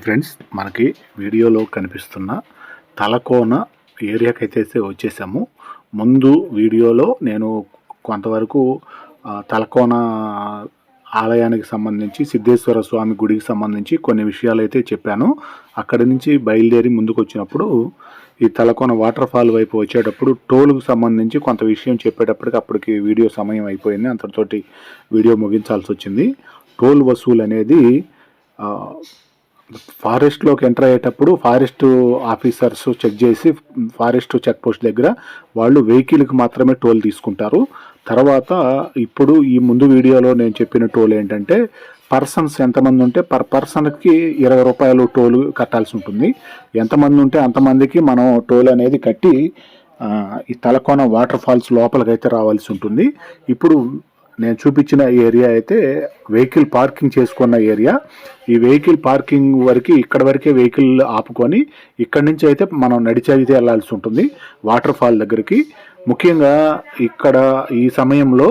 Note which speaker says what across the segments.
Speaker 1: Hi friends మనకి వీడియోలో కనిపిస్తున్న తలకోన ఏరియాకి అయితే వచ్చేసాము. ముందు వీడియోలో నేను కొంతవరకు తలకోన ఆలయానికి సంబంధించి సిద్ధేశ్వర స్వామి గుడికి సంబంధించి కొన్ని విషయాలు అయితే చెప్పాను. అక్కడి నుంచి బయలుదేరి ముందుకు వచ్చినప్పుడు ఈ తలకోన వాటర్ ఫాల్ వైపు వచ్చేటప్పుడు టోల్కు సంబంధించి కొంత విషయం చెప్పేటప్పటికి అప్పటికి వీడియో సమయం అయిపోయింది. అంతటితోటి వీడియో ముగించాల్సి వచ్చింది టోల్ వసూలు అనేది ఫారెస్ట్లోకి ఎంటర్ అయ్యేటప్పుడు ఫారెస్ట్ ఆఫీసర్స్ చెక్ చేసి ఫారెస్ట్ చెక్ పోస్ట్ దగ్గర వాళ్ళు వెహికల్కి మాత్రమే టోల్ తీసుకుంటారు. తర్వాత ఇప్పుడు ఈ ముందు వీడియోలో నేను చెప్పిన టోల్ ఏంటంటే పర్సన్స్ ఎంతమంది ఉంటే పర్ పర్సన్కి ఇరవై రూపాయలు టోల్ కట్టాల్సి ఉంటుంది. ఎంతమంది ఉంటే అంతమందికి మనం టోల్ అనేది కట్టి ఈ తలకోన వాటర్ ఫాల్స్ లోపలికైతే రావాల్సి ఉంటుంది. ఇప్పుడు నేను చూపించిన ఏరియా అయితే వెహికల్ పార్కింగ్ చేసుకున్న ఏరియా. ఈ వెహికల్ పార్కింగ్ వరకు ఇక్కడ వరకే వెహికల్ ఆపుకొని ఇక్కడ నుంచి అయితే మనం నడిచేది అయితే వెళ్ళాల్సి ఉంటుంది. వాటర్ ఫాల్ దగ్గరికి. ముఖ్యంగా ఇక్కడ ఈ సమయంలో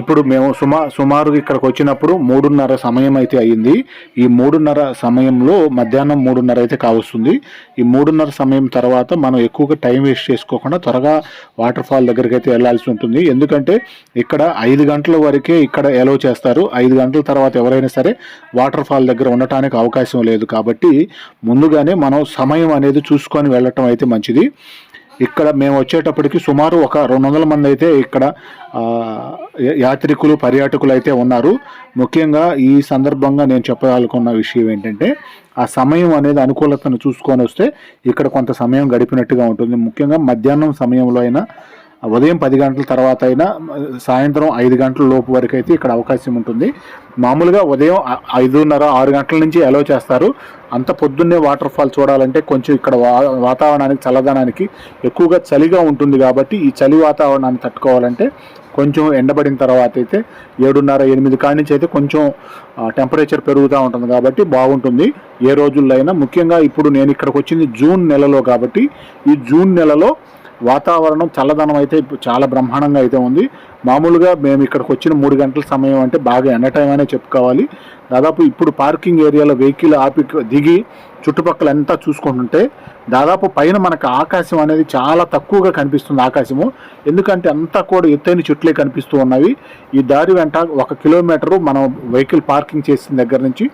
Speaker 1: ఇప్పుడు మేము సుమా సుమారు ఇక్కడికి వచ్చినప్పుడు మూడున్నర సమయం అయితే అయ్యింది. ఈ మూడున్నర సమయంలో మధ్యాహ్నం మూడున్నర అయితే కావస్తుంది. ఈ మూడున్నర సమయం తర్వాత మనం ఎక్కువగా టైం వేస్ట్ చేసుకోకుండా త్వరగా వాటర్ ఫాల్ దగ్గరికి అయితే వెళ్ళాల్సి ఉంటుంది. ఎందుకంటే ఇక్కడ ఐదు గంటల వరకే ఇక్కడ ఎలో చేస్తారు. ఐదు గంటల తర్వాత ఎవరైనా సరే వాటర్ ఫాల్ దగ్గర ఉండటానికి అవకాశం లేదు. కాబట్టి ముందుగానే మనం సమయం అనేది చూసుకొని వెళ్ళటం అయితే మంచిది. ఇక్కడ మేము వచ్చేటప్పటికి సుమారు ఒక రెండు వందల మంది అయితే ఇక్కడ యా- యాత్రికులు పర్యాటకులు అయితే ఉన్నారు. ముఖ్యంగా ఈ సందర్భంగా నేను చెప్పాలనుకున్న విషయం ఏంటంటే ఆ సమయం అనేది అనుకూలతను చూసుకొని వస్తే ఇక్కడ కొంత సమయం గడిపినట్టుగా ఉంటుంది. ముఖ్యంగా మధ్యాహ్నం సమయంలో అయినా ఉదయం పది గంటల తర్వాత అయినా సాయంత్రం ఐదు గంటల లోపు వరకు అయితే ఇక్కడ అవకాశం ఉంటుంది. మామూలుగా ఉదయం ఐదున్నర ఆరు గంటల నుంచి అలో చేస్తారు. అంత పొద్దున్నే వాటర్ ఫాల్ చూడాలంటే కొంచెం ఇక్కడ వా వాతావరణానికి చల్లదనానికి ఎక్కువగా చలిగా ఉంటుంది కాబట్టి ఈ చలి వాతావరణాన్ని తట్టుకోవాలంటే కొంచెం ఎండబడిన తర్వాత అయితే ఏడున్నర ఎనిమిది కాడి నుంచి అయితే కొంచెం టెంపరేచర్ పెరుగుతూ ఉంటుంది కాబట్టి బాగుంటుంది. ఏ రోజుల్లో అయినా ముఖ్యంగా ఇప్పుడు నేను ఇక్కడికి వచ్చింది జూన్ నెలలో కాబట్టి ఈ జూన్ నెలలో వాతావరణం చల్లదనం అయితే చాలా బ్రహ్మాండంగా అయితే ఉంది. మామూలుగా మేము ఇక్కడికి వచ్చిన మూడు గంటల సమయం అంటే బాగా ఎండ టైం అనే చెప్పుకోవాలి. దాదాపు ఇప్పుడు పార్కింగ్ ఏరియాలో వెహికల్ ఆపి దిగి చుట్టుపక్కల అంతా చూసుకుంటుంటే దాదాపు పైన మనకు ఆకాశం అనేది చాలా తక్కువగా కనిపిస్తుంది ఆకాశము. ఎందుకంటే అంతా కూడా ఎత్తైన చెట్లే కనిపిస్తూ ఉన్నవి. ఈ దారి వెంట ఒక కిలోమీటరు మనం వెహికల్ పార్కింగ్ చేసిన దగ్గర నుంచి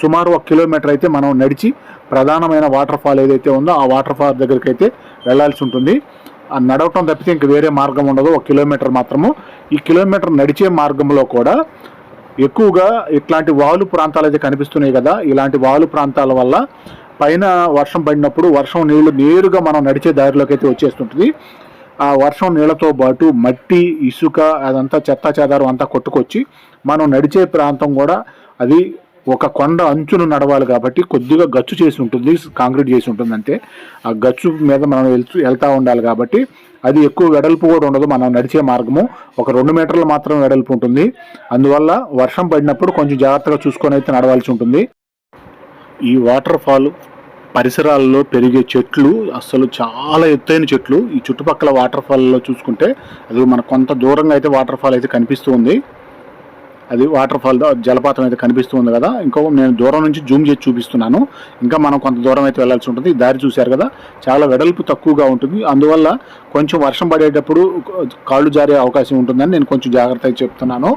Speaker 1: సుమారు ఒక కిలోమీటర్ అయితే మనం నడిచి ప్రధానమైన వాటర్ ఫాల్ ఏదైతే ఉందో ఆ వాటర్ ఫాల్ దగ్గరికి అయితే వెళ్ళాల్సి ఉంటుంది. ఆ నడవటం తప్పితే ఇంక వేరే మార్గం ఉండదు. ఒక కిలోమీటర్ మాత్రము. ఈ కిలోమీటర్ నడిచే మార్గంలో కూడా ఎక్కువగా ఇట్లాంటి వాలు ప్రాంతాలు అయితే కనిపిస్తున్నాయి కదా. ఇలాంటి వాలు ప్రాంతాల వల్ల పైన వర్షం పడినప్పుడు వర్షం నీళ్ళు నేరుగా మనం నడిచే దారిలోకి అయితే వచ్చేస్తుంటుంది. ఆ వర్షం నీళ్ళతో పాటు మట్టి ఇసుక అదంతా చెత్త చెదారం అంతా కొట్టుకొచ్చి మనం నడిచే ప్రాంతం కూడా అది ఒక కొండ అంచును నడవాలి కాబట్టి కొద్దిగా గచ్చు చేసి ఉంటుంది కాంక్రీట్ చేసి ఉంటుంది అంతే ఆ గచ్చు మీద మనం వెళ్తూ వెళ్తూ ఉండాలి కాబట్టి అది ఎక్కువ వెడల్పు కూడా ఉండదు మనం నడిచే మార్గము. ఒక రెండు మీటర్లు మాత్రం వెడల్పు ఉంటుంది. అందువల్ల వర్షం పడినప్పుడు కొంచెం జాగ్రత్తగా చూసుకొని అయితే నడవాల్సి ఉంటుంది. ఈ వాటర్ ఫాల్ పరిసరాల్లో పెరిగే చెట్లు అసలు చాలా ఎత్తైన చెట్లు. ఈ చుట్టుపక్కల వాటర్ ఫాల్లో చూసుకుంటే అది మనకు కొంత దూరంగా అయితే వాటర్ ఫాల్ అయితే కనిపిస్తుంది అది వాటర్ ఫాల్ జలపాతం అయితే కనిపిస్తూ ఉంది కదా. ఇంకో నేను దూరం నుంచి జూమ్ చేసి చూపిస్తున్నాను. ఇంకా మనం కొంత దూరం అయితే వెళ్ళాల్సి ఉంటుంది. దారి చూశారు కదా చాలా వెడల్పు తక్కువగా ఉంటుంది. అందువల్ల కొంచెం వర్షం పడేటప్పుడు కాళ్ళు జారే అవకాశం ఉంటుందని నేను కొంచెం జాగ్రత్త చెప్తున్నాను.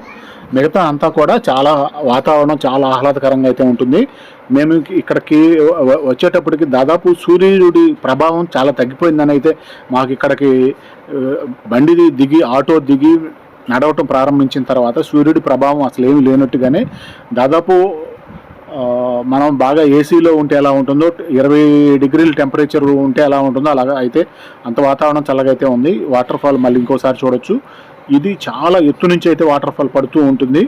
Speaker 1: మిగతా అంతా కూడా చాలా వాతావరణం చాలా ఆహ్లాదకరంగా అయితే ఉంటుంది. మేము ఇక్కడికి వచ్చేటప్పటికి దాదాపు సూర్యుడి ప్రభావం చాలా తగ్గిపోయిందని అయితే మాకు ఇక్కడికి బండిది బండి దిగి ఆటో దిగి నడవటం ప్రారంభించిన తర్వాత సూర్యుడి ప్రభావం అసలు ఏమీ లేనట్టుగానే దాదాపు మనం బాగా ఏసీలో ఉంటే ఎలా ఉంటుందో ఇరవై డిగ్రీల టెంపరేచర్ ఉంటే ఎలా ఉంటుందో అలాగా అయితే అంత వాతావరణం చల్లగా అయితే ఉంది. వాటర్ ఫాల్ మళ్ళీ ఇంకోసారి చూడొచ్చు. ఇది చాలా ఎత్తు నుంచి అయితే వాటర్ ఫాల్ పడుతూ ఉంటుంది.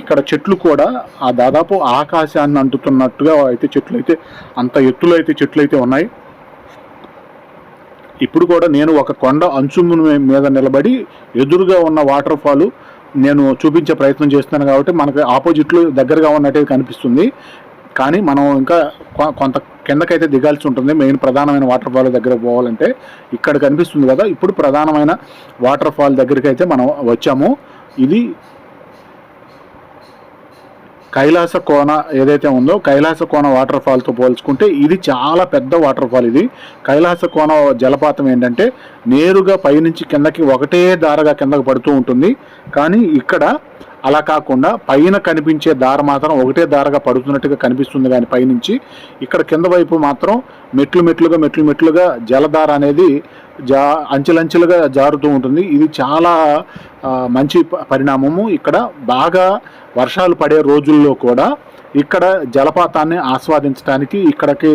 Speaker 1: ఇక్కడ చెట్లు కూడా ఆ దాదాపు ఆకాశాన్ని అంటుతున్నట్టుగా అయితే చెట్లు అయితే అంత ఎత్తులో అయితే చెట్లు అయితే ఉన్నాయి. ఇప్పుడు కూడా నేను ఒక కొండ అంచు మీద నిలబడి ఎదురుగా ఉన్న వాటర్ ఫాల్ నేను చూపించే ప్రయత్నం చేస్తున్నాను కాబట్టి మనకి ఆపోజిట్లో దగ్గరగా ఉన్నట్టు కనిపిస్తుంది. కానీ మనం ఇంకా కొ- కొంత కిందకైతే దిగాల్సి ఉంటుంది. మెయిన్ ప్రధానమైన వాటర్ ఫాల్ దగ్గర పోవాలంటే ఇక్కడ కనిపిస్తుంది కదా. ఇప్పుడు ప్రధానమైన వాటర్ ఫాల్ దగ్గరికి అయితే మనం వచ్చాము. ఇది కైలాస కోన ఏదైతే ఉందో కైలాస కోన వాటర్ ఫాల్తో పోల్చుకుంటే ఇది చాలా పెద్ద వాటర్ ఫాల్ ఇది. కైలాస కోన జలపాతం ఏంటంటే నేరుగా పైనుంచి కిందకి ఒకటే దారగా కిందకి పడుతూ ఉంటుంది. కానీ ఇక్కడ అలా కాకుండా పైన కనిపించే దార మాత్రం ఒకటే దారగా పడుతున్నట్టుగా కనిపిస్తుంది. కానీ పైనుంచి ఇక్కడ కింద వైపు మాత్రం మెట్లు మెట్లుగా మెట్లు మెట్లుగా జలధార అనేది జా అంచెలంచెలుగా జారుతూ ఉంటుంది. ఇది చాలా మంచి పరిణామము. ఇక్కడ బాగా వర్షాలు పడే రోజుల్లో కూడా ఇక్కడ జలపాతాన్ని ఆస్వాదించడానికి ఇక్కడికి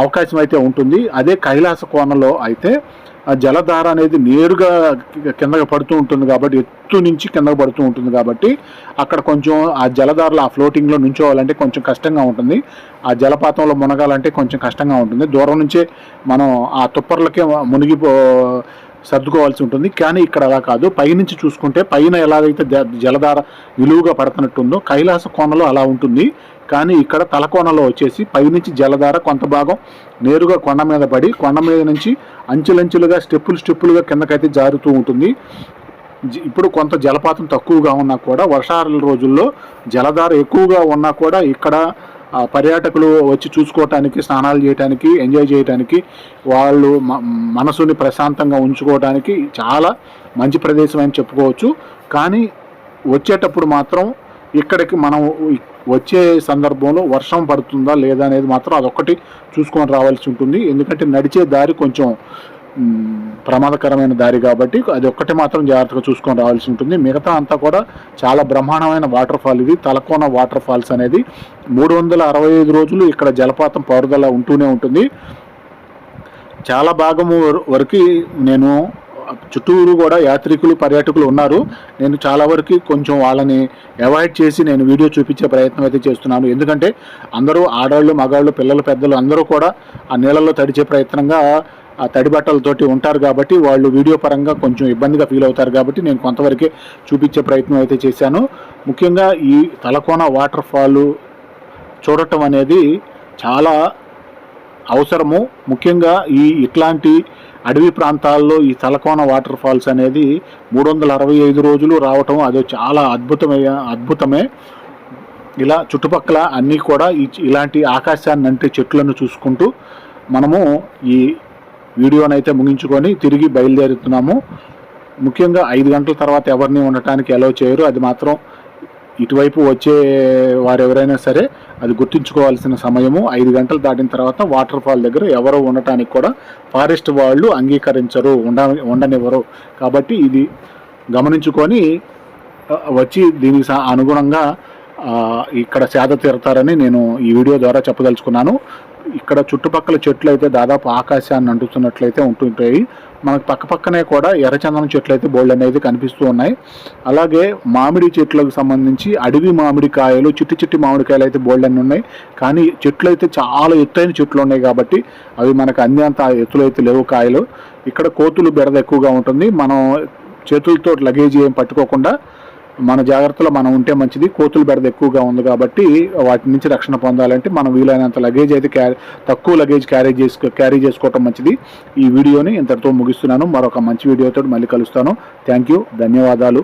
Speaker 1: అవకాశం అయితే ఉంటుంది. అదే కైలాస కోనలో అయితే ఆ జలధార అనేది నేరుగా కిందకు కిందకి పడుతూ ఉంటుంది కాబట్టి ఎత్తు నుంచి కిందకు పడుతూ ఉంటుంది కాబట్టి అక్కడ కొంచెం ఆ జలధారలు ఆ ఫ్లోటింగ్లో నుంచోవాలంటే కొంచెం కష్టంగా ఉంటుంది. ఆ జలపాతంలో మునగాలంటే కొంచెం కష్టంగా ఉంటుంది. దూరం నుంచే మనం ఆ తుప్పర్లకే మునిగిపో సర్దుకోవాల్సి ఉంటుంది. కానీ ఇక్కడ అలా కాదు. పైనుంచి చూసుకుంటే పైన ఎలాగైతే జ- జలధార నిలువుగా పడుతున్నట్టుందో కైలాస కోనలో అలా ఉంటుంది. కానీ ఇక్కడ తలకోనలో వచ్చేసి పైనుంచి జలధార కొంత భాగం నేరుగా కొండ మీద పడి కొండ మీద నుంచి అంచులంచులుగా స్టెప్పులు స్టెప్పులుగా కిందకైతే జారుతూ ఉంటుంది. ఇప్పుడు కొంత జలపాతం తక్కువగా ఉన్నా కూడా వర్షాల రోజుల్లో జలధార ఎక్కువగా ఉన్నా కూడా ఇక్కడ పర్యాటకులు వచ్చి చూసుకోవటానికి స్నానాలు చేయడానికి ఎంజాయ్ చేయడానికి వాళ్ళు మనసుని ప్రశాంతంగా ఉంచుకోవడానికి చాలా మంచి ప్రదేశం అని చెప్పుకోవచ్చు. కానీ వచ్చేటప్పుడు మాత్రం ఇక్కడికి మనం వచ్చే సందర్భంలో వర్షం పడుతుందా లేదా అనేది మాత్రం అదొక్కటి చూసుకొని రావాల్సి ఉంటుంది. ఎందుకంటే నడిచే దారి కొంచెం ప్రమాదకరమైన దారి కాబట్టి అది ఒక్కటి మాత్రం జాగ్రత్తగా చూసుకొని రావాల్సి ఉంటుంది. మిగతా అంతా కూడా చాలా బ్రహ్మాండమైన వాటర్ ఫాల్ ఇది. తలకోన వాటర్ ఫాల్స్ అనేది మూడు వందల అరవై ఐదు రోజులు ఇక్కడ జలపాతం పారుదల ఉంటూనే ఉంటుంది. చాలా భాగము వరకు నేను చుట్టూరు కూడా యాత్రికులు పర్యాటకులు ఉన్నారు. నేను చాలా వరకు కొంచెం వాళ్ళని అవాయిడ్ చేసి నేను వీడియో చూపించే ప్రయత్నం అయితే చేస్తున్నాను. ఎందుకంటే అందరూ ఆడవాళ్ళు మగాళ్ళు పిల్లలు పెద్దలు అందరూ కూడా ఆ నీళ్ళల్లో తడిచే ప్రయత్నంగా ఆ తడి బట్టలతోటి ఉంటారు కాబట్టి వాళ్ళు వీడియో పరంగా కొంచెం ఇబ్బందిగా ఫీల్ అవుతారు కాబట్టి నేను కొంతవరకే చూపించే ప్రయత్నం అయితే చేశాను. ముఖ్యంగా ఈ తలకోన వాటర్ ఫాల్ చూడటం అనేది చాలా అవసరము. ముఖ్యంగా ఈ ఇట్లాంటి అడవి ప్రాంతాల్లో ఈ తలకోన వాటర్ ఫాల్స్ అనేది మూడు వందల అరవై ఐదు రోజులు రావటం అది చాలా అద్భుతమే అద్భుతమే. ఇలా చుట్టుపక్కల అన్నీ కూడా ఈ ఇలాంటి ఆకాశాన్ని అంటే చెట్లను చూసుకుంటూ మనము ఈ వీడియోనైతే ముగించుకొని తిరిగి బయలుదేరుతున్నాము. ముఖ్యంగా ఐదు గంటల తర్వాత ఎవరిని ఉండటానికి అలో చేయరు. అది మాత్రం ఇటువైపు వచ్చే వారు ఎవరైనా సరే అది గుర్తుంచుకోవాల్సిన సమయము ఐదు గంటలు దాటిన తర్వాత వాటర్ ఫాల్ దగ్గర ఎవరు ఉండటానికి కూడా ఫారెస్ట్ వాళ్ళు అంగీకరించరు ఉండ ఉండనివ్వరు. కాబట్టి ఇది గమనించుకొని వచ్చి దీనికి అనుగుణంగా ఇక్కడ సేద తీరతారని నేను ఈ వీడియో ద్వారా చెప్పదలుచుకున్నాను. ఇక్కడ చుట్టుపక్కల చెట్లు అయితే దాదాపు ఆకాశాన్ని అంటుతున్నట్లయితే ఉంటుంటాయి. మనకు పక్క పక్కనే కూడా ఎర్రచందనం చెట్లు అయితే బోల్డ్ అనేది కనిపిస్తూ ఉన్నాయి. అలాగే మామిడి చెట్లకు సంబంధించి అడవి మామిడి కాయలు చిట్టి చిట్టి మామిడికాయలు అయితే బోల్డ్ అన్ని ఉన్నాయి. కానీ చెట్లు అయితే చాలా ఎత్తైన చెట్లు ఉన్నాయి కాబట్టి అవి మనకు అందేంత ఎత్తులు అయితే లేవు కాయలు. ఇక్కడ కోతులు బెడద ఎక్కువగా ఉంటుంది. మనం చేతులతో లగేజ్ ఏం పట్టుకోకుండా మన జాగ్రత్తలో మనం ఉంటే మంచిది. కోతులు బెడద ఎక్కువగా ఉంది కాబట్టి వాటి నుంచి రక్షణ పొందాలంటే మనం వీలైనంత లగేజ్ అయితే క్యారీ తక్కువ లగేజ్ క్యారీ చేసుకో క్యారీ చేసుకోవటం మంచిది. ఈ వీడియోని ఇంతటితో ముగిస్తున్నాను. మరొక మంచి వీడియోతో మళ్ళీ కలుస్తాను. థ్యాంక్ యూ ధన్యవాదాలు.